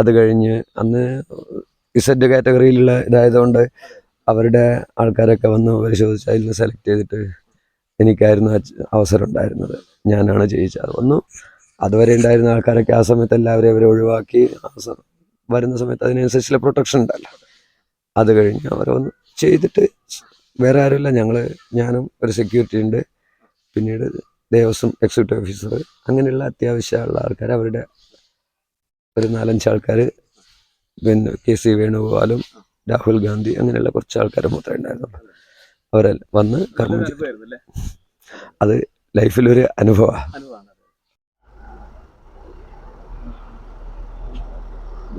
അത് കഴിഞ്ഞ് അന്ന് ഇസഡ് കാറ്റഗറിയിലുള്ള ഇതായതുകൊണ്ട് അവരുടെ ആൾക്കാരൊക്കെ വന്ന് പരിശോധിച്ച് അതിൽ നിന്ന് സെലക്ട് ചെയ്തിട്ട് എനിക്കായിരുന്നു അവസരം ഉണ്ടായിരുന്നത്. ഞാനാണ് ജയിച്ചത്. വന്നു. അതുവരെ ഉണ്ടായിരുന്ന ആൾക്കാരൊക്കെ ആ സമയത്ത് എല്ലാവരെയും അവരെ ഒഴിവാക്കി. വരുന്ന സമയത്ത് അതിനനുസരിച്ചുള്ള പ്രൊട്ടക്ഷൻ ഉണ്ടല്ലോ. അത് കഴിഞ്ഞ് അവരൊന്ന് ചെയ്തിട്ട് വേറെ ആരുമില്ല. ഞങ്ങൾ ഞാനും ഒരു സെക്യൂരിറ്റി ഉണ്ട്. പിന്നീട് ദേവസ്വം എക്സിക്യൂട്ടീവ് ഓഫീസർ അങ്ങനെയുള്ള അത്യാവശ്യമുള്ള ആൾക്കാർ അവരുടെ ഒരു നാലഞ്ച് ആൾക്കാർ പിന്നെ കെ സി വേണുഗോപാലും രാഹുൽ ഗാന്ധി അങ്ങനെയുള്ള കുറച്ച് ആൾക്കാർ മാത്രമേ ഉണ്ടായിരുന്നുള്ളൂ. അവരെ വന്ന് കർമ്മം ചെയ്തു. അത് ലൈഫിലൊരു അനുഭവമാണ്.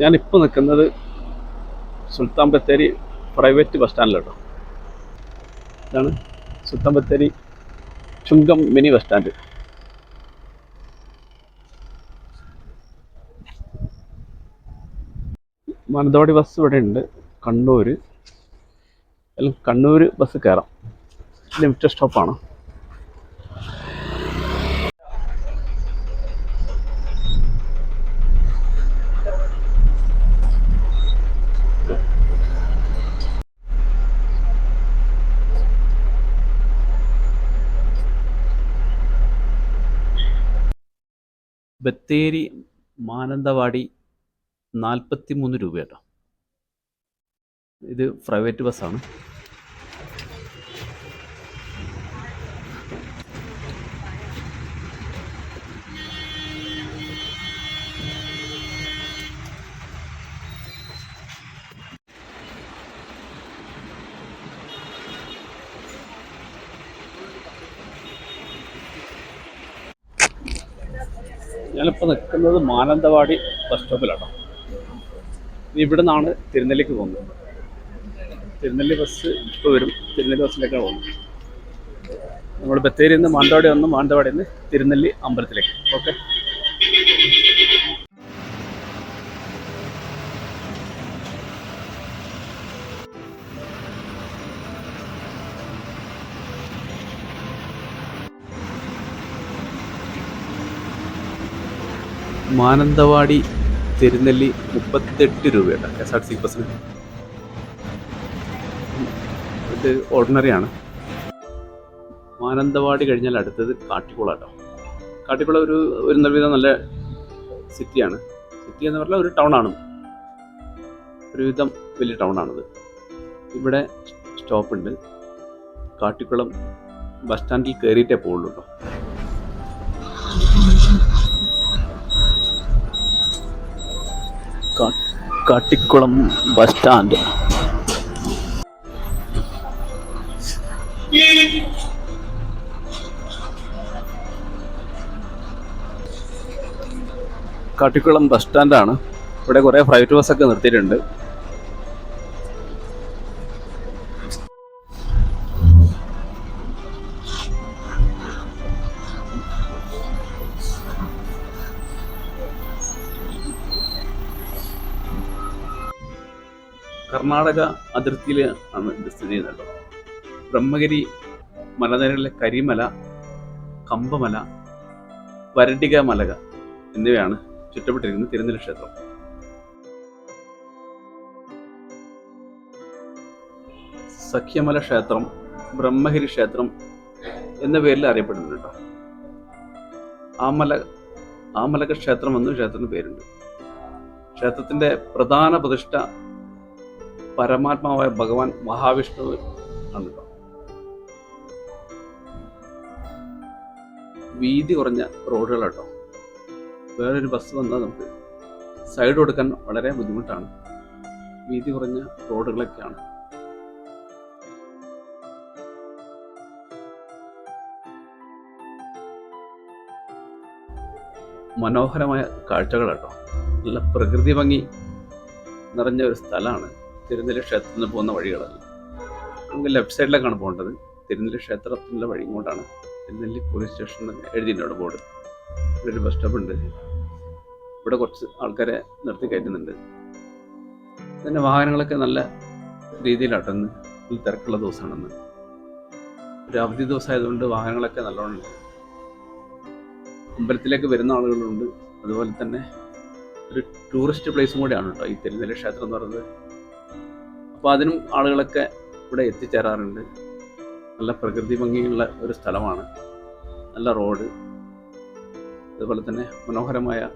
ഞാനിപ്പോൾ നിൽക്കുന്നത് സുൽത്താൻ ബത്തേരി പ്രൈവറ്റ് ബസ് സ്റ്റാൻഡിലാട്ടോ ഇതാണ് Sultan Bathery Chungam mini bus stand. Mananthavady bus ഇവിടെ ഉണ്ട്. കണ്ണൂർ അല്ലെങ്കിൽ കണ്ണൂർ ബസ് കയറാം ലിമിറ്റഡ് സ്റ്റോപ്പാണ് ബത്തേരി മാനന്തവാടി നാൽപ്പത്തി മൂന്ന് രൂപ കേട്ടോ ഇത് പ്രൈവറ്റ് ബസ്സാണ്. ഞാനിപ്പോൾ നിൽക്കുന്നത് മാനന്തവാടി ബസ് സ്റ്റോപ്പിലാണ് ഇവിടെ നിന്നാണ് തിരുനെല്ലിക്ക് പോകുന്നത്. തിരുനെല്ലി ബസ് ഇപ്പോൾ വരും. തിരുനെല്ലി ബസ്സിലേക്കാണ് പോകുന്നത്. നമ്മൾ ബത്തേരിയിൽ നിന്ന് മാനന്തവാടി വന്ന്. മാനന്തവാടിയിൽ നിന്ന് തിരുനെല്ലി അമ്പലത്തിലേക്ക്. ഓക്കെ. മാനന്തവാടി തിരുനെല്ലി മുപ്പത്തെട്ട് രൂപയുണ്ട്. K S R T C ബസ്സിന് ഇത് ഓർഡിനറി ആണ്. മാനന്തവാടി കഴിഞ്ഞാൽ അടുത്തത് കാട്ടിക്കുള കേട്ടോ. കാട്ടിക്കുള ഒരു ഒരു നിർവിധം നല്ല സിറ്റിയാണ് സിറ്റി എന്ന് പറഞ്ഞാൽ ഒരു ടൗൺ ആണ്. ഒരുവിധം വലിയ ടൗൺ ആണത്. ഇവിടെ സ്റ്റോപ്പുണ്ട്. കാട്ടിക്കുളം ബസ് സ്റ്റാൻഡിൽ കയറിയിട്ടേ പോകുള്ളൂ കേട്ടോ. Kattikulam bus stand. Kattikulam bus സ്റ്റാൻഡാണ്. ഇവിടെ കുറേ പ്രൈവറ്റ് ബസ്സൊക്കെ നിർത്തിയിട്ടുണ്ട്. കർണാടക അതിർത്തിയിൽ ആണ് ഇത് സ്ഥിതി ചെയ്യുന്നത്. ബ്രഹ്മഗിരി മലനിരകളിലെ കരിമല കമ്പമല വരട്ടിക മലക എന്നിവയാണ് ചുറ്റപ്പെട്ടിരിക്കുന്ന തിരുനെല്ലി ക്ഷേത്രം. സഖ്യമല ക്ഷേത്രം ബ്രഹ്മഗിരി ക്ഷേത്രം എന്ന പേരിൽ അറിയപ്പെടുന്നുണ്ട് കേട്ടോ. ആമല ആമലക ക്ഷേത്രം എന്നും ക്ഷേത്രത്തിന് പേരുണ്ട്. ക്ഷേത്രത്തിന്റെ പ്രധാന പ്രതിഷ്ഠ പരമാത്മാവായ ഭഗവാൻ മഹാവിഷ്ണു ആണ് വീതി കുറഞ്ഞ റോഡുകൾ കേട്ടോ വേറൊരു ബസ് വന്നാൽ നമുക്ക് സൈഡ് കൊടുക്കാൻ വളരെ ബുദ്ധിമുട്ടാണ്. വീതി കുറഞ്ഞ റോഡുകളൊക്കെയാണ്. മനോഹരമായ കാഴ്ചകൾ കേട്ടോ നല്ല പ്രകൃതി ഭംഗി നിറഞ്ഞ ഒരു സ്ഥലമാണ്. തിരുനെല്ലി ക്ഷേത്രത്തിൽ നിന്ന് പോകുന്ന വഴികളല്ല. നമുക്ക് ലെഫ്റ്റ് സൈഡിലേക്കാണ് പോകേണ്ടത്. തിരുനെല്ലി ക്ഷേത്രത്തിന്റെ വഴി കൊണ്ടാണ് തിരുനെല്ലി പോലീസ് സ്റ്റേഷൻ എഴുതിയിട്ടുണ്ട് ബോർഡ്. ഇവിടെ ഒരു ബസ് സ്റ്റോപ്പ് ഉണ്ട്. ഇവിടെ കുറച്ച് ആൾക്കാരെ നിർത്തി കയറ്റുന്നുണ്ട്. പിന്നെ വാഹനങ്ങളൊക്കെ നല്ല രീതിയിലാട്ടെന്ന് തിരക്കുള്ള ദിവസമാണെന്ന്. ഒരു അവധി ദിവസമായതുകൊണ്ട് വാഹനങ്ങളൊക്കെ നല്ലോണം അമ്പലത്തിലേക്ക് വരുന്ന ആളുകളുണ്ട്. അതുപോലെ തന്നെ ഒരു ടൂറിസ്റ്റ് പ്ലേസും കൂടിയാണ് കേട്ടോ ഈ തിരുനെല്ലി ക്ഷേത്രം എന്ന് പറയുന്നത്. അപ്പോൾ അതിനും ആളുകളൊക്കെ ഇവിടെ എത്തിച്ചേരാറുണ്ട്. നല്ല പ്രകൃതി ഭംഗിയുള്ള ഒരു സ്ഥലമാണ്. നല്ല റോഡ്. അതുപോലെ തന്നെ മനോഹരമായ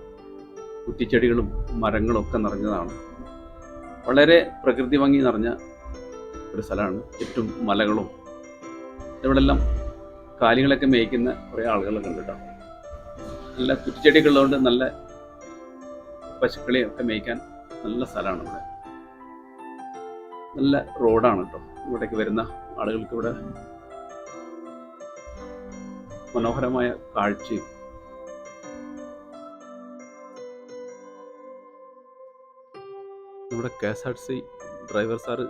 കുറ്റിച്ചെടികളും മരങ്ങളും ഒക്കെ നിറഞ്ഞതാണ്. വളരെ പ്രകൃതി ഭംഗി നിറഞ്ഞ ഒരു സ്ഥലമാണ്. ചുറ്റും മലകളും. ഇവിടെല്ലാം കാലികളൊക്കെ മേയ്ക്കുന്ന കുറേ ആളുകളൊക്കെ ഉണ്ട് നല്ല കുറ്റിച്ചെടികളുള്ളതുകൊണ്ട് നല്ല പശുക്കളെയൊക്കെ മേയ്ക്കാൻ നല്ല സ്ഥലമാണ് ഇവിടെ. നല്ല റോഡാണ് കേട്ടോ ഇവിടേക്ക് വരുന്ന ആളുകൾക്ക് ഇവിടെ മനോഹരമായ കാഴ്ചയും നമ്മുടെ K S R C driver sir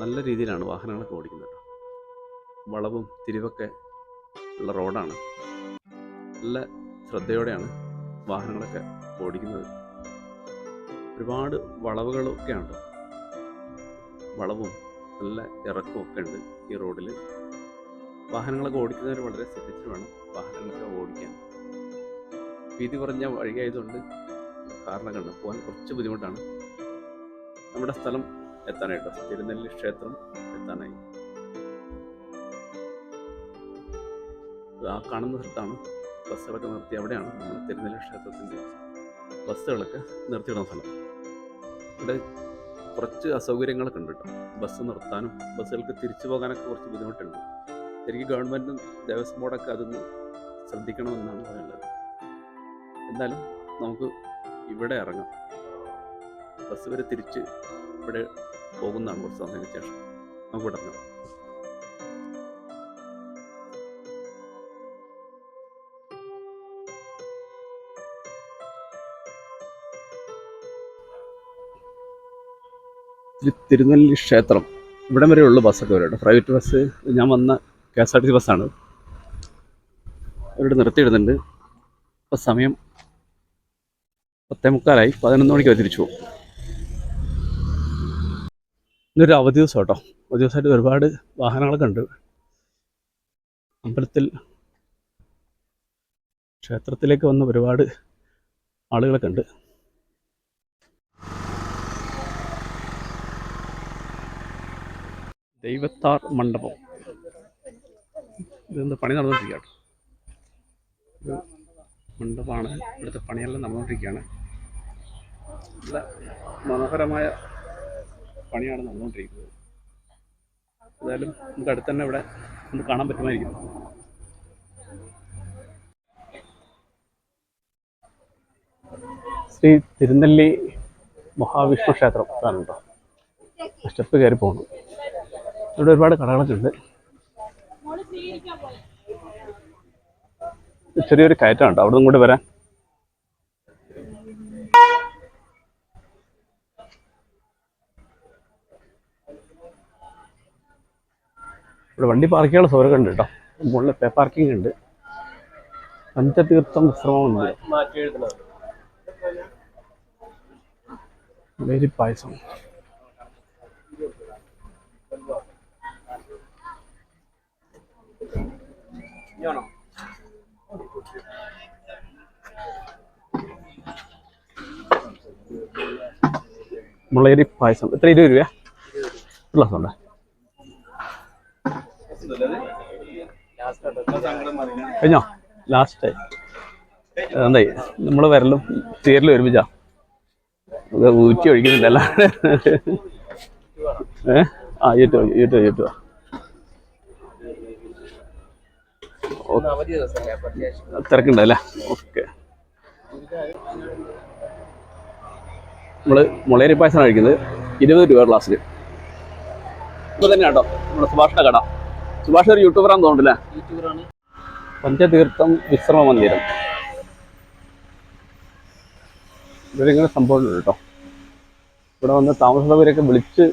നല്ല രീതിയിലാണ് വാഹനങ്ങളൊക്കെ ഓടിക്കുന്നത് വളവും തിരിവൊക്കെ ഉള്ള റോഡാണ്. നല്ല ശ്രദ്ധയോടെയാണ് വാഹനങ്ങളൊക്കെ ഓടിക്കുന്നത്. ഒരുപാട് വളവുകളൊക്കെ ഉണ്ട് വളവും നല്ല ഇറക്കവും ഒക്കെ ഉണ്ട് ഈ റോഡിൽ വാഹനങ്ങളൊക്കെ ഓടിക്കുന്നവർ വളരെ ശ്രദ്ധിച്ച് വേണം വാഹനങ്ങളൊക്കെ ഓടിക്കാൻ. വീതി കുറഞ്ഞ വഴിയായതുകൊണ്ട് ഉണ്ട് പോകാൻ കുറച്ച് ബുദ്ധിമുട്ടാണ്. നമ്മുടെ സ്ഥലം എത്താനായിട്ടോ? തിരുനെല്ലി ക്ഷേത്രം എത്താനായി. ആ കാണുന്ന സ്ഥലത്താണ് ബസ്സുകളൊക്കെ നിർത്തി. അവിടെയാണ് നമ്മുടെ തിരുനെല്ലി ക്ഷേത്രത്തിന്റെ ബസ്സുകളൊക്കെ നിർത്തിയിടുന്ന സ്ഥലം. ഇവിടെ കുറച്ച് അസൗകര്യങ്ങളൊക്കെ ഉണ്ട് കേട്ടോ. ബസ് നിർത്താനും ബസ്സുകൾക്ക് തിരിച്ചു പോകാനൊക്കെ കുറച്ച് ബുദ്ധിമുട്ടുണ്ട്. ശരിക്കും ഗവൺമെന്റും ദേവസ്വം ബോർഡൊക്കെ അതൊന്ന് ശ്രദ്ധിക്കണമെന്നാണ് പറയുന്നത്. എന്തായാലും നമുക്ക് ഇവിടെ ഇറങ്ങാം. ബസ് വരെ തിരിച്ച് ഇവിടെ പോകുന്നതാണ് കുറച്ച് സമയത്തിന് ശേഷം. നമുക്ക് ഇവിടെ ഇറങ്ങാം. ഇത് തിരുനെല്ലി ക്ഷേത്രം ഇവിടം വരെ ഉള്ളു ബസ്സൊക്കെ വരുന്നുണ്ട് പ്രൈവറ്റ് ബസ് ഞാൻ വന്ന K S R T C ബസ്സാണ് അവരോട് നിർത്തിയിടുന്നുണ്ട്. ഇപ്പം സമയം പത്തേ മുക്കാലായി പതിനൊന്ന് മണിക്ക് തിരിച്ചു പോകും. ഇന്നൊരു അവധി ദിവസം കേട്ടോ. അവധി ദിവസമായിട്ട് ഒരുപാട് വാഹനങ്ങളൊക്കെ ഉണ്ട്. അമ്പലത്തിൽ ക്ഷേത്രത്തിലേക്ക് വന്ന ഒരുപാട് ആളുകളൊക്കെ ഉണ്ട്. ദൈവത്താർ മണ്ഡപം. ഇതെന്ത് പണി നടന്നുകൊണ്ടിരിക്കുകയാണ്? മണ്ഡപമാണ്. ഇവിടുത്തെ പണിയെല്ലാം നടന്നുകൊണ്ടിരിക്കുകയാണ്. നല്ല മനോഹരമായ പണിയാണ് നടന്നുകൊണ്ടിരിക്കുന്നത്. എന്തായാലും നമുക്ക് അടുത്ത് തന്നെ ഇവിടെ നമുക്ക് കാണാൻ പറ്റുമായിരിക്കും. ശ്രീ തിരുനെല്ലി മഹാവിഷ്ണു ക്ഷേത്രം. കാണുന്നുണ്ടോ സ്റ്റെപ്പ് കയറി പോകണം ഇവിടെ ഒരുപാട് കടകളൊക്കെ ഉണ്ട് ചെറിയൊരു കയറ്റമുണ്ട്. അവിടെ നിന്നും കൂടി വരാൻ ഇവിടെ വണ്ടി പാർക്ക് ചെയ്യാനുള്ള സൗകര്യം ഉണ്ട് കേട്ടോ. മുകളിൽ പേ പാർക്കിംഗ് ഉണ്ട്. പഞ്ചതീർത്ഥം വിശ്രമമുണ്ട്. വെരി പായസം. മുളയരി പായസം. എത്ര ഇരുപത് രൂപയാ? ഗ്ലാസ് ഉണ്ട് കഴിഞ്ഞോ? ലാസ്റ്റ് എന്തായി നമ്മൾ വരലും തീരലും ഒരുമിച്ചാ? ഊറ്റി ഒഴിക്കുന്നുണ്ടല്ല ഏ? ആ ഏറ്റു ഏറ്റു ഏറ്റു തിരക്കുണ്ടല്ലേ? ഓക്കെ. നമ്മൾ മുളയരി പായസമാണ് കഴിക്കുന്നത്. ഇരുപത് രൂപ ഗ്ലാസ്സിൽ ഇപ്പൊ തന്നെ കേട്ടോ. നമ്മുടെ സുഭാഷിന്റെ കട. സുഭാഷ് ഒരു യൂട്യൂബറാന്ന് തോന്നുന്നില്ല പഞ്ചതീർത്ഥം വിശ്രമ മന്ദിരം ഇവിടെ ഇങ്ങനെ സംഭവം ഉണ്ട് കേട്ടോ. ഇവിടെ വന്ന് താമസമുള്ളവരൊക്കെ വിളിച്ച്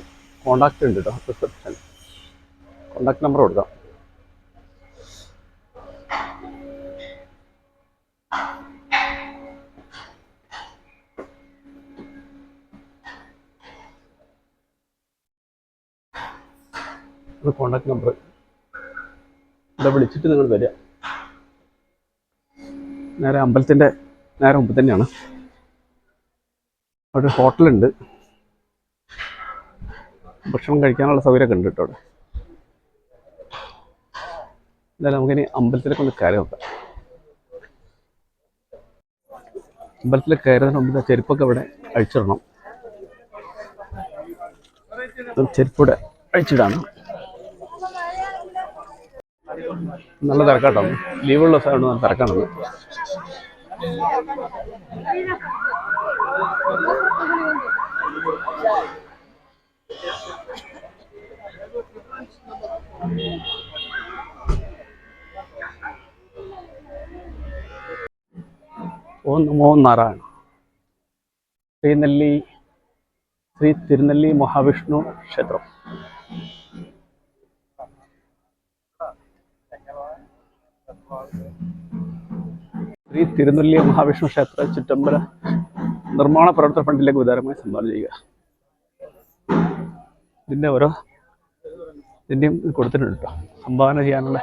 കോണ്ടാക്ട് ഉണ്ട് കേട്ടോ. റിസപ്ഷൻ കോണ്ടാക്ട് നമ്പർ കൊടുക്കാം. കോണ്ടാക്ട് നമ്പർ ഇവിടെ വിളിച്ചിട്ട് നിങ്ങൾ വരിക. നേരെ അമ്പലത്തിന്റെ നേരെ മുമ്പ് തന്നെയാണ്. അവിടെ ഒരു ഹോട്ടലുണ്ട് ഭക്ഷണം കഴിക്കാനുള്ള സൗകര്യമൊക്കെ ഉണ്ട് കേട്ടോ അവിടെ. എന്തായാലും നമുക്കിനി അമ്പലത്തിലേക്ക് ഒന്ന് കയറി നോക്കാം. അമ്പലത്തിൽ കയറുന്നതിന് മുമ്പ് ചെരുപ്പൊക്കെ ഇവിടെ അഴിച്ചിടണം. ചെരുപ്പൂടെ അഴിച്ചിടാണ്. നല്ല തിരക്കാട്ടോ. ലീവുള്ള സാധനം നല്ല തിരക്കാണത് ഓം നമോ നാരായണ ശ്രീനെല്ലി ശ്രീ തിരുനെല്ലി മഹാവിഷ്ണു ക്ഷേത്രം. ശ്രീ തിരുനെല്ലി മഹാവിഷ്ണു ക്ഷേത്ര ചുറ്റമ്പല നിർമ്മാണ പ്രവർത്തന ഫണ്ടിലേക്ക് ഉദാരമായി സംഭാവന ചെയ്യുക. ഇതിന്റെ ഓരോ ഇതിന്റെയും ഇത് കൊടുത്തിട്ടുണ്ട് കേട്ടോ. സംഭാവന ചെയ്യാനുള്ള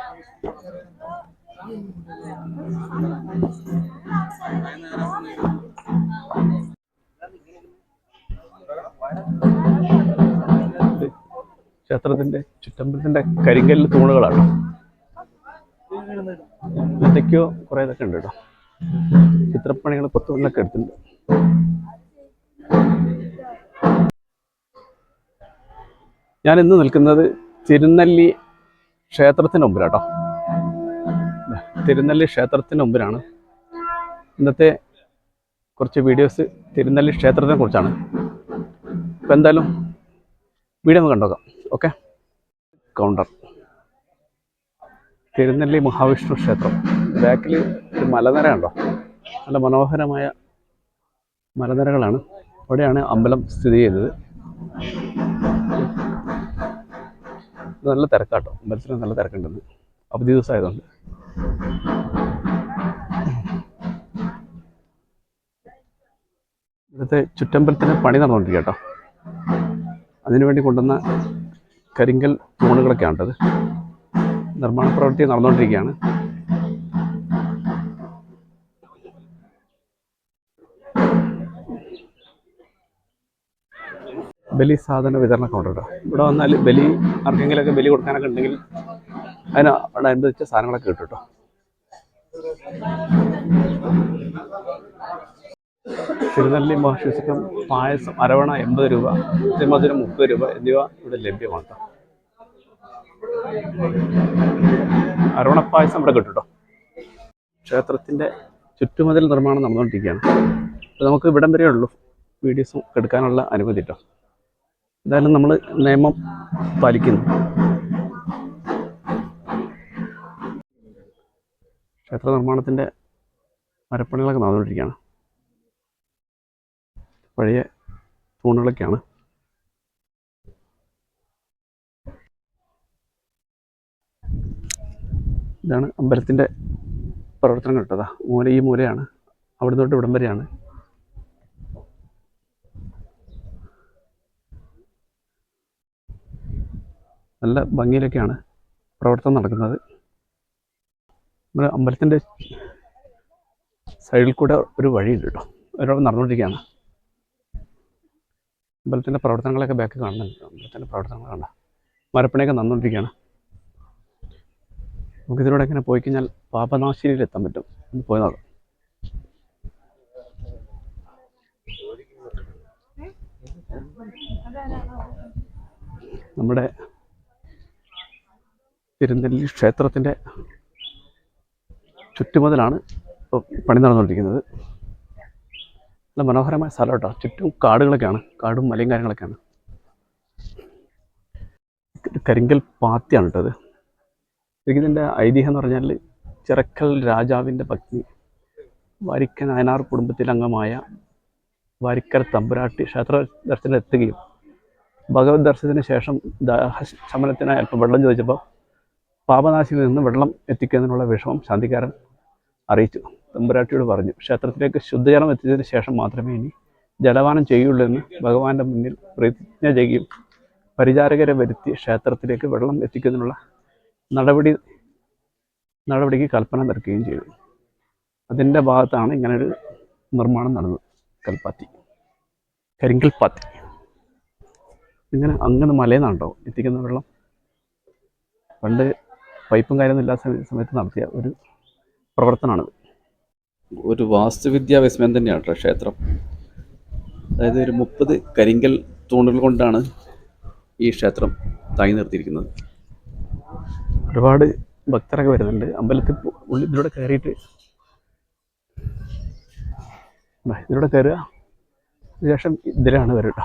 ക്ഷേത്രത്തിന്റെ ചുറ്റമ്പലത്തിന്റെ കരിങ്കല്ല് തൂണുകളാണ്. എന്തൊക്കെയോ കുറേ ഇതൊക്കെ ഉണ്ട് കേട്ടോ. ചിത്രപ്പണികൾ കൊത്തുകളിലൊക്കെ എടുത്തിട്ടുണ്ട്. ഞാൻ ഇന്ന് നിൽക്കുന്നത് തിരുനെല്ലി ക്ഷേത്രത്തിന് മുമ്പിലാട്ടോ. തിരുനെല്ലി ക്ഷേത്രത്തിന് മുമ്പിലാണ്. ഇന്നത്തെ കുറച്ച് വീഡിയോസ് തിരുനെല്ലി ക്ഷേത്രത്തിനെ കുറിച്ചാണ്. അപ്പോൾ എന്തായാലും വീഡിയോ ഒന്ന് കണ്ടോക്കാം. ഓക്കെ കൗണ്ടർ തിരുനെല്ലി മഹാവിഷ്ണു ക്ഷേത്രം. ബാക്കിൽ ഒരു മലനിര ഉണ്ടോ നല്ല മനോഹരമായ മലനിരകളാണ്. അവിടെയാണ് അമ്പലം സ്ഥിതി ചെയ്തത് നല്ല തിരക്കാട്ടോ. അമ്പലത്തിന് നല്ല തിരക്കുണ്ടെന്ന്. അവധി ദിവസമായതുകൊണ്ട്. ഇവിടുത്തെ ചുറ്റമ്പലത്തിന് പണി നടന്നുകൊണ്ടിരിക്കുക കേട്ടോ. അതിനുവേണ്ടി കൊണ്ടുവന്ന കരിങ്കൽ തൂണുകളൊക്കെയാണ് കേട്ടത് നിർമ്മാണ പ്രവൃത്തി നടന്നുകൊണ്ടിരിക്കുകയാണ് ബലി സാധന വിതരണ കൗണ്ടർ കേട്ടോ. ഇവിടെ വന്നാൽ ബലി ആർക്കെങ്കിലൊക്കെ ബലി കൊടുക്കാനൊക്കെ ഉണ്ടെങ്കിൽ അതിന് അനുബന്ധിച്ച സാധനങ്ങളൊക്കെ കിട്ടും കേട്ടോ. തിരുനെല്ലി മഹാശ്വസിക്കം പായസം അരവണ എൺപത് രൂപ തിരുമധുരം മുപ്പത് രൂപ എന്നിവ ഇവിടെ ലഭ്യമാണ് അരവണ പായസം ഇവിടെ കിട്ടും ക്ഷേത്രത്തിന്റെ ചുറ്റുമതിൽ നിർമ്മാണം നടന്നുകൊണ്ടിരിക്കുകയാണ്. നമുക്ക് ഇവിടം വരെ ഉള്ളൂ. വീഡിയോസ് എടുക്കാനുള്ള അനുമതി കേട്ടോ എന്തായാലും നമ്മൾ നിയമം പാലിക്കുന്നു. ക്ഷേത്ര നിർമ്മാണത്തിന്റെ മരപ്പണികളൊക്കെ നടന്നുകൊണ്ടിരിക്കുകയാണ്. പഴയ തൂണുകളൊക്കെയാണ്. ഇതാണ് അമ്പലത്തിന്റെ പ്രവർത്തനം കേട്ടതാ മൂല ഈ മൂലയാണ്. അവിടെ തൊട്ട് ഇവിടം വരെയാണ്. നല്ല ഭംഗിയിലൊക്കെയാണ് പ്രവർത്തനം നടക്കുന്നത്. നമ്മുടെ അമ്പലത്തിന്റെ സൈഡിൽ കൂടെ ഒരു വഴിയുണ്ട് കേട്ടോ. ഒരാൾ നടന്നുകൊണ്ടിരിക്കുകയാണ്. അമ്പലത്തിന്റെ പ്രവർത്തനങ്ങളൊക്കെ ബാക്ക് കാണുന്നുണ്ട്. അമ്പലത്തിന്റെ പ്രവർത്തനങ്ങൾ കണ്ട? മരപ്പണിയൊക്കെ നന്നുകൊണ്ടിരിക്കുകയാണ് നമുക്കിതിലൂടെ ഇങ്ങനെ പോയി കഴിഞ്ഞാൽ പാപനാശിനിയിൽ എത്താൻ പറ്റും. ഒന്ന് പോയി നോക്കാം. നമ്മുടെ തിരുനെല്ലി ക്ഷേത്രത്തിന്റെ ചുറ്റുമതിലാണ് പണി നടന്നുകൊണ്ടിരിക്കുന്നത് നല്ല മനോഹരമായ സ്ഥലം കേട്ടോ. ചുറ്റും കാടുകളൊക്കെയാണ്. കാടും മലയും കാര്യങ്ങളൊക്കെയാണ്. കരിങ്കൽ പാത്തിയാണ് കേട്ടോ ശരിക്കും ഇതിന്റെ ഐതിഹ്യം എന്ന് പറഞ്ഞാൽ ചിറക്കൽ രാജാവിന്റെ പത്നി വാരിക്കൻ അയനാർ കുടുംബത്തിലെ അംഗമായ വാരിക്കൽ തമ്പുരാട്ടി ക്ഷേത്ര ദർശനം എത്തുകയും ഭഗവത് ദർശനത്തിന് ശേഷം ദാഹശമനത്തിനായി അല്പം വെള്ളം ചോദിച്ചപ്പോൾ പാപനാശിയിൽ നിന്ന് വെള്ളം എത്തിക്കുന്നതിനുള്ള വിഷമം ശാന്തിക്കാരൻ അറിയിച്ചു. തമ്പുരാട്ടിയോട് പറഞ്ഞു ക്ഷേത്രത്തിലേക്ക് ശുദ്ധജലം എത്തിച്ചതിന് ശേഷം മാത്രമേ ഇനി ജലപാനം ചെയ്യുള്ളൂ എന്ന് ഭഗവാന്റെ മുന്നിൽ പ്രതിജ്ഞ ചെയ്യും പരിചാരകരെ വരുത്തി ക്ഷേത്രത്തിലേക്ക് വെള്ളം എത്തിക്കുന്നതിനുള്ള നടപടി നടപടിക്ക് കൽപ്പന നിൽക്കുകയും ചെയ്തു. അതിന്റെ ഭാഗത്താണ് ഇങ്ങനൊരു നിർമ്മാണം നടന്നത് കൽപ്പാത്തി കരിങ്കൽ പാത്തി ഇങ്ങനെ അങ്ങനെ മലയെന്നാണോ എത്തിക്കുന്ന വെള്ളം പണ്ട് പൈപ്പും കാര്യമൊന്നും ഇല്ലാത്ത സമയ- സമയത്ത് നടത്തിയ ഒരു പ്രവർത്തനമാണിത്. ഒരു വാസ്തുവിദ്യാ വിസ്മയം തന്നെയാണ് ക്ഷേത്രം. അതായത് ഒരു മുപ്പത് കരിങ്കൽ തൂണുകൾ കൊണ്ടാണ് ഈ ക്ഷേത്രം താങ്ങി നിർത്തിയിരിക്കുന്നത്. ഒരുപാട് ഭക്തരൊക്കെ വരുന്നുണ്ട്. അമ്പലത്തിൽ ഉള്ളിൽ ഇതിലൂടെ കയറിയിട്ട്. ഇതിലൂടെ കയറുക. ശേഷം ഇതിലാണ് വരട്ടോ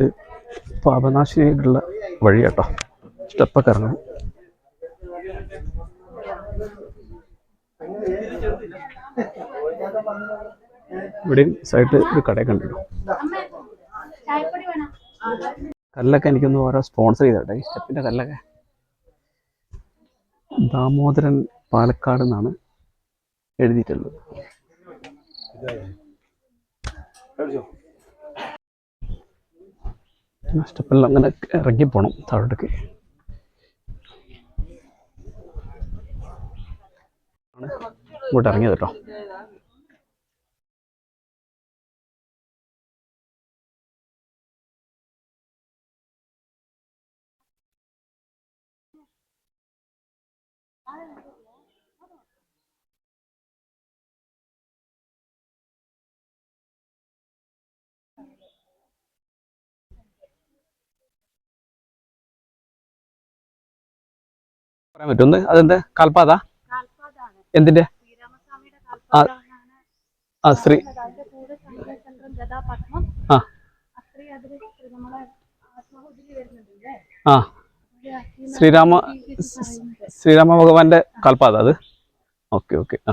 ഇത് പാപനാശിനിയായിട്ടുള്ള വഴി കേട്ടോ. സ്റ്റെപ്പൊക്കെ ഇറങ്ങണം. ഇവിടെയും സൈഡിൽ ഒരു കടയൊക്കെ വേണം കല്ലൊക്കെ എനിക്കൊന്ന് ഓരോ സ്പോൺസർ ചെയ്തോട്ടെ. ഈ സ്റ്റെപ്പിന്റെ കല്ലൊക്കെ. ദാമോദരൻ പാലക്കാട് എന്നാണ് എഴുതിയിട്ടുള്ളത്. സ്റ്റെപ്പെല്ലാം അങ്ങനെ ഇറങ്ങി പോണം താഴോട്ടേക്ക്. ഇങ്ങോട്ട് ഇറങ്ങിയത് കേട്ടോ. പറയാൻ പറ്റും അതെന്ത്? കാൽപ്പാടാണ് എന്തിന്റെ? ആ ശ്രീ ആ. ആ. ശ്രീരാമ ശ്രീരാമ ഭഗവാന്റെ കൽപ്പാത അത്? Okay okay. ആ.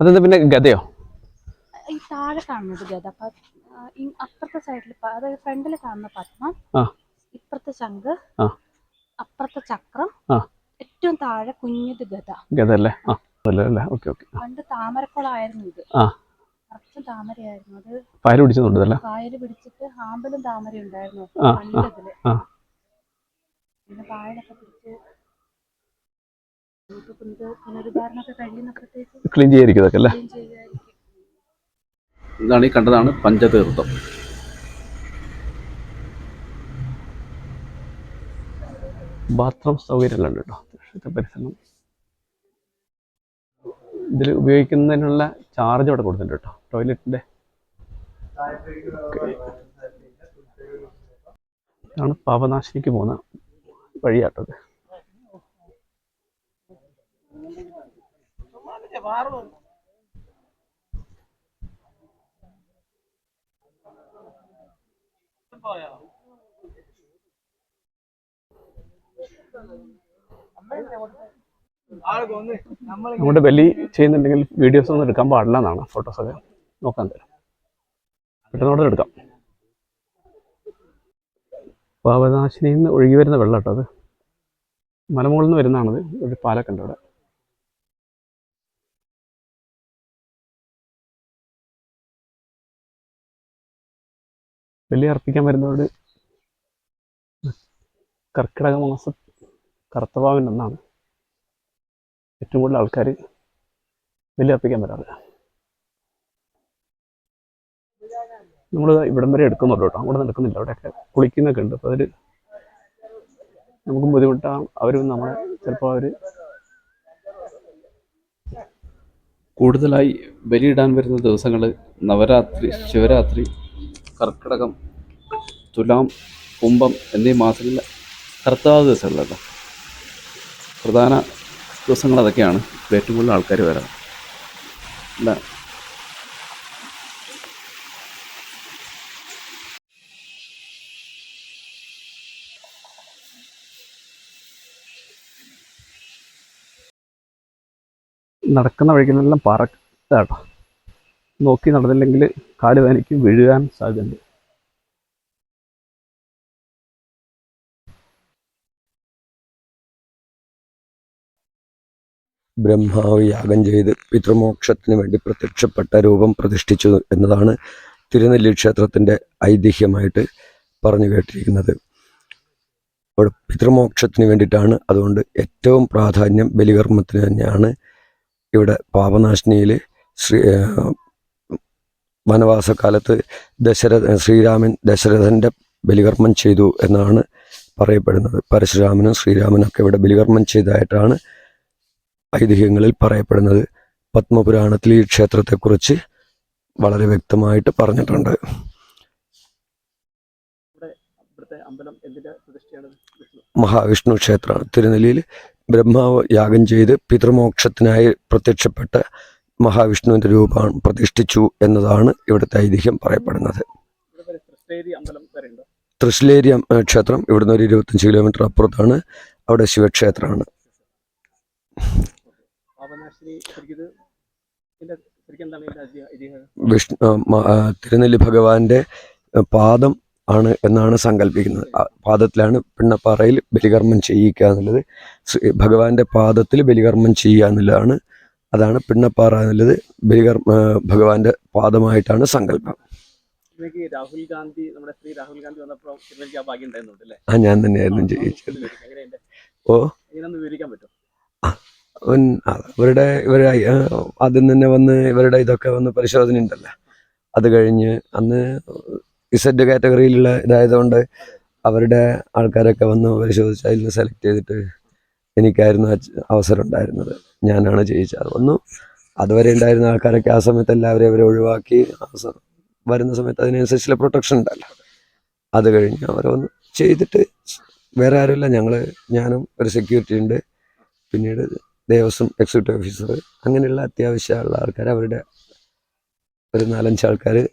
അതെന്താ പിന്നെ ഗതയോ ഈ താഴെ കാണുന്നത് ഗത അപ്പുറത്തെ സൈഡിൽ അതായത് ഫ്രണ്ടിൽ കാണുന്ന പത്മം ആ. ഇപ്പുറത്തെ ശംഖ് അപ്പുറത്തെ ചക്രം ആ. ഏറ്റവും താഴെ കുഞ്ഞത് ഗത ഗത അല്ലേ? ആ. അല്ലേ ഓക്കെ ഓക്കെ. പണ്ട് താമരക്കുളമായിരുന്നു ഇത്. ആ. നിറച്ചും താമരയായിരുന്നു. അത് പായൽ പിടിച്ചുണ്ട് പായൽ പിടിച്ചിട്ട് ഹാമ്പലും താമര ഉണ്ടായിരുന്നു ആ, പണ്ടതിൽ ആ. പിന്നെ പായലൊക്കെ പിടിച്ച് ക്ലീൻ ചെയ്യായിരിക്കും ഇതൊക്കെ അല്ലേ? ഇതാണ് ഈ കണ്ടതാണ് പഞ്ചതീർത്ഥം. ബാത്റൂം സൗകര്യമെല്ലാം ഉണ്ട് കേട്ടോ പരിസരം. ഇതിൽ ഉപയോഗിക്കുന്നതിനുള്ള ചാർജ് അവിടെ കൊടുത്തിട്ടുണ്ട് കേട്ടോ. ടോയ്ലറ്റിന്റെ. ഇതാണ് പാപനാശിനിക്ക് പോകുന്ന വഴിയാട്ടത്. നമ്മുടെ ബലി ചെയ്യുന്നുണ്ടെങ്കിൽ വീഡിയോസ് ഒന്നും എടുക്കാൻ പാടില്ല എന്നാണ് ഫോട്ടോസൊക്കെ നോക്കാൻ തരാം. പെട്ടെന്ന് പെട്ടെന്നോടെ എടുക്കാം. പാവനാശിനിയിൽ നിന്ന് ഒഴുകി വരുന്ന വെള്ളം കേട്ടോ അത്. മലമുകളിൽ നിന്ന് വരുന്നതാണത്. ഒരു പാലൊക്കെ ഉണ്ട് അവിടെ. ബലി അർപ്പിക്കാൻ വരുന്നവരോട് കർക്കിടക മാസ കറുത്തവാവിൻ എന്നാണ് ഏറ്റവും കൂടുതൽ ആൾക്കാർ ബലി അർപ്പിക്കാൻ വരാറ്. നമ്മൾ ഇവിടം വരെ എടുക്കുന്നുള്ളൂ കേട്ടോ. അവിടെ നടക്കുന്നില്ല. അവിടെയൊക്കെ കുളിക്കുന്നൊക്കെ ഉണ്ട്. അപ്പോൾ അതിൽ നമുക്കും ബുദ്ധിമുട്ടാണ് അവരും നമ്മളെ ചിലപ്പോൾ അവർ കൂടുതലായി ബലിയിടാൻ വരുന്ന ദിവസങ്ങൾ നവരാത്രി ശിവരാത്രി കർക്കിടകം തുലാം കുംഭം എന്നീ മാസങ്ങളിൽ കർത്താവ് ദിവസങ്ങളിലല്ല പ്രധാന ദിവസങ്ങൾ അതൊക്കെയാണ് ഏറ്റവും കൂടുതൽ ആൾക്കാർ വരാറ്. നടക്കുന്ന വഴിക്കെല്ലാം പാറ കേട്ടോ നോക്കി നടന്നില്ലെങ്കിൽ കാൽ വേനയ്ക്ക് വീഴുവാൻ സാധ്യതയുണ്ട്. ബ്രഹ്മാവ് യാഗം ചെയ്ത് പിതൃമോക്ഷത്തിന് വേണ്ടി പ്രത്യക്ഷപ്പെട്ട രൂപം പ്രതിഷ്ഠിച്ചു എന്നതാണ് തിരുനെല്ലി ക്ഷേത്രത്തിന്റെ ഐതിഹ്യമായിട്ട് പറഞ്ഞു കേട്ടിരിക്കുന്നത്. അപ്പോൾ പിതൃമോക്ഷത്തിന് വേണ്ടിയിട്ടാണ്. അതുകൊണ്ട് ഏറ്റവും പ്രാധാന്യം ബലികർമ്മത്തിന് തന്നെയാണ് ഇവിടെ പാപനാശിനിയിൽ ശ്രീ വനവാസകാലത്ത് ദശരഥ ശ്രീരാമൻ ദശരഥന്റെ ബലികർമ്മം ചെയ്തു എന്നാണ് പറയപ്പെടുന്നത്. പരശുരാമനും ശ്രീരാമനൊക്കെ ഇവിടെ ബലികർമ്മം ചെയ്തതായിട്ടാണ് ഐതിഹ്യങ്ങളിൽ പറയപ്പെടുന്നത്. പത്മപുരാണത്തിൽ ഈ ക്ഷേത്രത്തെക്കുറിച്ച് വളരെ വ്യക്തമായിട്ട് പറഞ്ഞിട്ടുണ്ട്. മഹാവിഷ്ണു ക്ഷേത്രമാണ് തിരുനെല്ലിയിൽ ബ്രഹ്മാവ് യാഗം ചെയ്ത് പിതൃമോക്ഷത്തിനായി പ്രത്യക്ഷപ്പെട്ട് മഹാവിഷ്ണുവിന്റെ രൂപമാണ് പ്രതിഷ്ഠിച്ചു എന്നതാണ് ഇവിടുത്തെ ഐതിഹ്യം പറയപ്പെടുന്നത്. തൃശ്ശിലേരി ക്ഷേത്രം ഇവിടുന്ന് ഒരു ഇരുപത്തഞ്ച് കിലോമീറ്റർ അപ്പുറത്താണ്. അവിടെ ശിവക്ഷേത്രമാണ്. വിഷ്ണു തിരുനെല്ലി ഭഗവാന്റെ പാദം ആണ് എന്നാണ് സങ്കല്പിക്കുന്നത് പാദത്തിലാണ് പിണ്ണപ്പാറയിൽ ബലികർമ്മം ചെയ്യിക്കുക എന്നുള്ളത്. ഭഗവാന്റെ പാദത്തിൽ ബലികർമ്മം ചെയ്യുക എന്നുള്ളതാണ്. അതാണ് പിണ്ണപ്പാറ എന്നുള്ളത്. ബലികർമ്മ ഭഗവാന്റെ പാദമായിട്ടാണ് സങ്കല്പം രാഹുൽ ഗാന്ധി നമ്മുടെ ശ്രീ രാഹുൽ ഗാന്ധി വന്നപ്പോൾ ആ ഭാഗ്യം ആ ഞാൻ തന്നെയായിരുന്നു എങ്ങനെയുണ്ട്? ഓ? ഇവരുടെ വിവരിക്കാൻ പറ്റും? അവരുടെ ഇവരെ ആദ്യം തന്നെ വന്ന് ഇവരുടെ ഇതൊക്കെ വന്ന് പരിശോധന ഉണ്ടല്ലോ അത് കഴിഞ്ഞ് അന്ന് ഇസഡ് കാറ്റഗറിയിലുള്ള ഇതായതുകൊണ്ട് അവരുടെ ആൾക്കാരൊക്കെ വന്ന് പരിശോധിച്ച് അതിൽ നിന്ന് സെലക്ട് ചെയ്തിട്ട് എനിക്കായിരുന്നു അവസരം ഉണ്ടായിരുന്നത്. ഞാനാണ് ജയിച്ചത്. വന്നു. അതുവരെ ഉണ്ടായിരുന്ന ആൾക്കാരൊക്കെ ആ സമയത്ത് എല്ലാവരും അവരെ ഒഴിവാക്കി. വരുന്ന സമയത്ത് അതിനനുസരിച്ചുള്ള പ്രൊട്ടക്ഷൻ ഉണ്ടല്ലോ. അത് കഴിഞ്ഞ് അവരൊന്ന് ചെയ്തിട്ട് വേറെ ആരുമില്ല. ഞങ്ങൾ ഞാനും ഒരു സെക്യൂരിറ്റി ഉണ്ട്. പിന്നീട് ദേവസ്വം എക്സിക്യൂട്ടീവ് ഓഫീസർ അങ്ങനെയുള്ള അത്യാവശ്യമുള്ള ആൾക്കാർ അവരുടെ ഒരു നാലഞ്ച് ആൾക്കാർ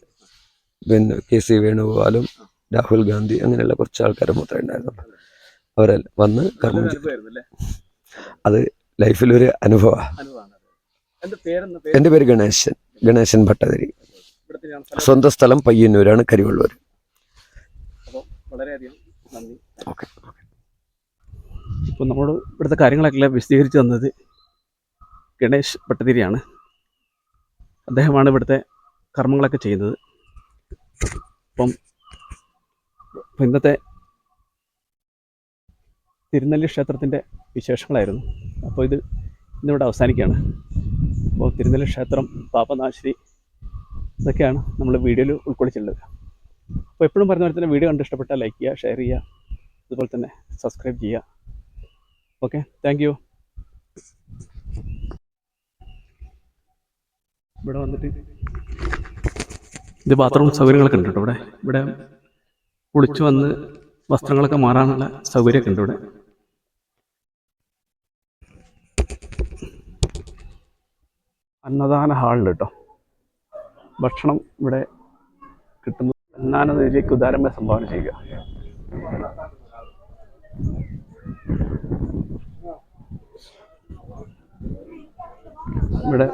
പിന്നെ കെ സി വേണുഗോപാലും രാഹുൽ ഗാന്ധി അങ്ങനെയുള്ള കുറച്ച് ആൾക്കാർ മാത്രമേ ഉണ്ടായിരുന്നുള്ളൂ. അവരെല്ലാം വന്ന് കർമ്മം ചെയ്തു. അല്ലേ? ലൈഫിലൊരു അനുഭവമാണ് പേര്? എന്റെ പേര് ഗണേശൻ. ഗണേശൻ ഭട്ടതിരി. സ്വന്തം സ്ഥലം പയ്യന്നൂരാണ് കരിവള്ളൂർ വളരെയധികം നന്ദി. ഓക്കെ. ഇപ്പോൾ നമ്മളോട് ഇവിടുത്തെ കാര്യങ്ങളൊക്കെ വിശദീകരിച്ച് തന്നത് ഗണേഷ് ഭട്ടതിരിയാണ്. അദ്ദേഹമാണ് ഇവിടുത്തെ കർമ്മങ്ങളൊക്കെ ചെയ്യുന്നത്. അപ്പം ഇന്നത്തെ തിരുനെല്ലി ക്ഷേത്രത്തിന്റെ വിശേഷങ്ങളായിരുന്നു. അപ്പോൾ ഇത് ഇന്നിവിടെ അവസാനിക്കുകയാണ്. അപ്പോൾ തിരുനെല്ലി ക്ഷേത്രം പാപനാശിനി ഇതൊക്കെയാണ് നമ്മൾ വീഡിയോയിൽ ഉൾക്കൊള്ളിച്ചിട്ടുള്ളത്. അപ്പോൾ എപ്പോഴും പറഞ്ഞ പോലെ തന്നെ വീഡിയോ കണ്ട് ഇഷ്ടപ്പെട്ടാൽ ലൈക്ക് ചെയ്യുക ഷെയർ ചെയ്യുക അതുപോലെ തന്നെ സബ്സ്ക്രൈബ് ചെയ്യുക. Okay thank you. ഇവിടെ വന്നിട്ട് ഇത് ബാത്റൂം സൗകര്യങ്ങളൊക്കെ ഉണ്ട് കേട്ടോ ഇവിടെ. ഇവിടെ കുളിച്ചു വന്ന് വസ്ത്രങ്ങളൊക്കെ മാറാനുള്ള സൗകര്യമൊക്കെ ഉണ്ട് ഇവിടെ. അന്നദാന ഹാളിൽ കേട്ടോ. ഭക്ഷണം ഇവിടെ കിട്ടുന്നു അന്നാനതിലേക്ക് ഉദാരമായി സംഭാവന ചെയ്യുക. ഇവിടെ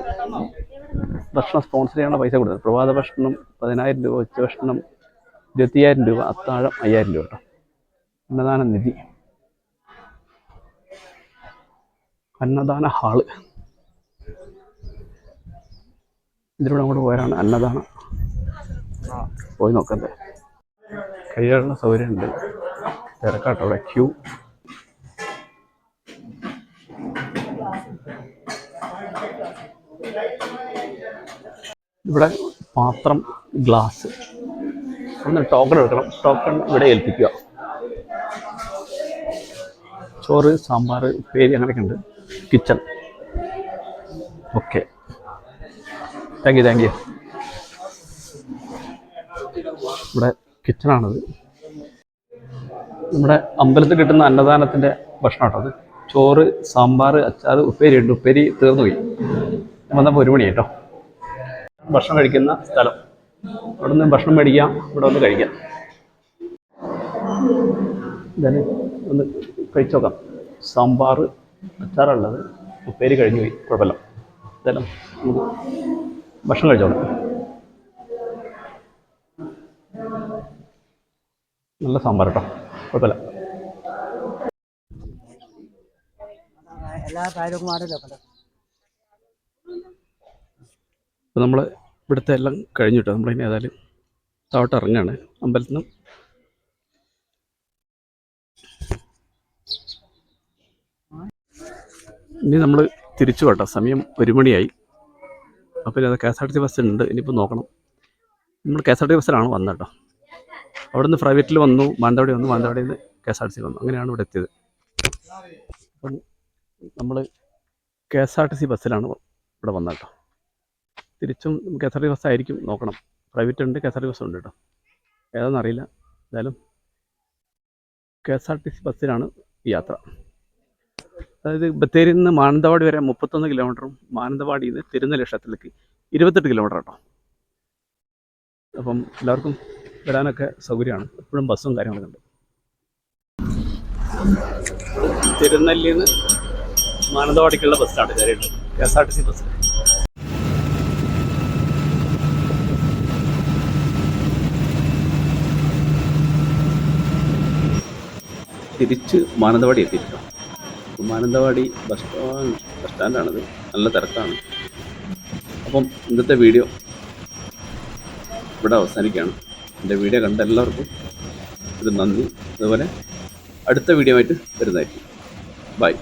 ഭക്ഷണം സ്പോൺസർ ചെയ്യാനുള്ള പൈസ കൊടുത്തത്. പ്രഭാത ഭക്ഷണം പതിനായിരം രൂപ ഉച്ച ഭക്ഷണം ഇരുപത്തിയായിരം രൂപ അത്താഴം അയ്യായിരം രൂപ കേട്ടോ. അന്നദാന നിധി. അന്നദാന ഹാൾ. ഇതിലൂടെ അങ്ങോട്ട് പോയാലാണ് അന്നദാന. പോയി നോക്കണ്ടേ കഴിയാനുള്ള സൗകര്യമുണ്ട്. തിരക്കാട്ടോ അവിടെ. ക്യൂ. ഇവിടെ പാത്രം ഗ്ലാസ്. ഒന്ന് ടോക്കൺ എടുക്കണം. ടോക്കൺ ഇവിടെ ഏൽപ്പിക്കുക. ചോറ് സാമ്പാർ ഉപ്പേരി അങ്ങനെയൊക്കെ ഉണ്ട് kitchen. Okay. Thank you thank you ഇവിടെ കിച്ചണാണത്. നമ്മുടെ അമ്പലത്തിൽ കിട്ടുന്ന അന്നദാനത്തിന്റെ ഭക്ഷണം കേട്ടോ അത് ചോറ് സാമ്പാർ അച്ചാർ ഉപ്പേരി ഉണ്ട്. ഉപ്പേരി തീർന്നു പോയി വന്നപ്പോൾ ഒരു മണി കേട്ടോ. ഭക്ഷണം കഴിക്കുന്ന സ്ഥലം. അവിടെ നിന്ന് ഭക്ഷണം മേടിക്കാം ഇവിടെ വന്ന് കഴിക്കാം. ഇതന്നെ ഒന്ന് കഴിച്ചു നോക്കാം സാമ്പാർ അച്ചാറുള്ളത് ഉപ്പേരി കഴിഞ്ഞു പോയി. കുഴപ്പമില്ല. എന്തായാലും നമുക്ക് ഭക്ഷണം കഴിച്ചോളാം. നല്ല സാമ്പാർ കേട്ടോ. കുഴപ്പമില്ല. എല്ലാ കാര്യവും മാറില്ല അപ്പോൾ നമ്മൾ ഇവിടുത്തെ എല്ലാം കഴിഞ്ഞിട്ടോ? നമ്മളിനി ഏതായാലും താഴോട്ട് ഇറങ്ങാണ്. അമ്പലത്തിൽ നിന്ന് ഇനി നമ്മൾ തിരിച്ചു കേട്ടോ സമയം ഒരു മണിയായി. അപ്പോൾ ഇനി അത് K S R T C bus ഉണ്ട് ഇനിയിപ്പോൾ നോക്കണം. നമ്മൾ കെ എസ് ആർ ടി ബസ്സിലാണ് വന്നത് കേട്ടോ. അവിടെ നിന്ന് പ്രൈവറ്റിൽ വന്നു. മാനന്തവാടി വന്നു. മാനന്തവാടിയിൽ നിന്ന് K S R T C വന്നു. അങ്ങനെയാണ് ഇവിടെ എത്തിയത്. അപ്പം നമ്മൾ K S R T C ബസ്സിലാണ് ഇവിടെ വന്നത് കേട്ടോ. തിരിച്ചും K S R T bus ആയിരിക്കും നോക്കണം. പ്രൈവറ്റ് ഉണ്ട് K S R T bus ഉണ്ട് കേട്ടോ ഏതാണെന്ന് അറിയില്ല. എന്തായാലും K S R T C ബസ്സിലാണ് യാത്ര. അതായത് ബത്തേരിയിൽ നിന്ന് മാനന്തവാടി വരെ മുപ്പത്തൊന്ന് കിലോമീറ്ററും മാനന്തവാടിയിൽ നിന്ന് തിരുനെല്ലക്ഷത്തിലേക്ക് ഇരുപത്തെട്ട് കിലോമീറ്റർ കേട്ടോ അപ്പം എല്ലാവർക്കും വരാനൊക്കെ സൗകര്യമാണ്. എപ്പോഴും ബസ്സും കാര്യങ്ങളൊക്കെ ഉണ്ട്. തിരുനെല്ലിന്ന് മാനന്തവാടിക്കുള്ള ബസ്സാണ് കയറിയിട്ട് K S R T C bus തിരിച്ച് മാനന്തവാടി എത്തിയിട്ടുണ്ട്. മാനന്തവാടി ബസ് സ്റ്റാൻഡ് ബസ് സ്റ്റാൻഡാണത്. നല്ല തിരക്കാണ്. അപ്പം ഇന്നത്തെ വീഡിയോ ഇവിടെ അവസാനിക്കുകയാണ്. എന്റെ വീഡിയോ കണ്ട എല്ലാവർക്കും ഒരു നന്ദി. അതുപോലെ അടുത്ത വീഡിയോ ആയിട്ട് വരുന്നതായിരിക്കും. ബൈ.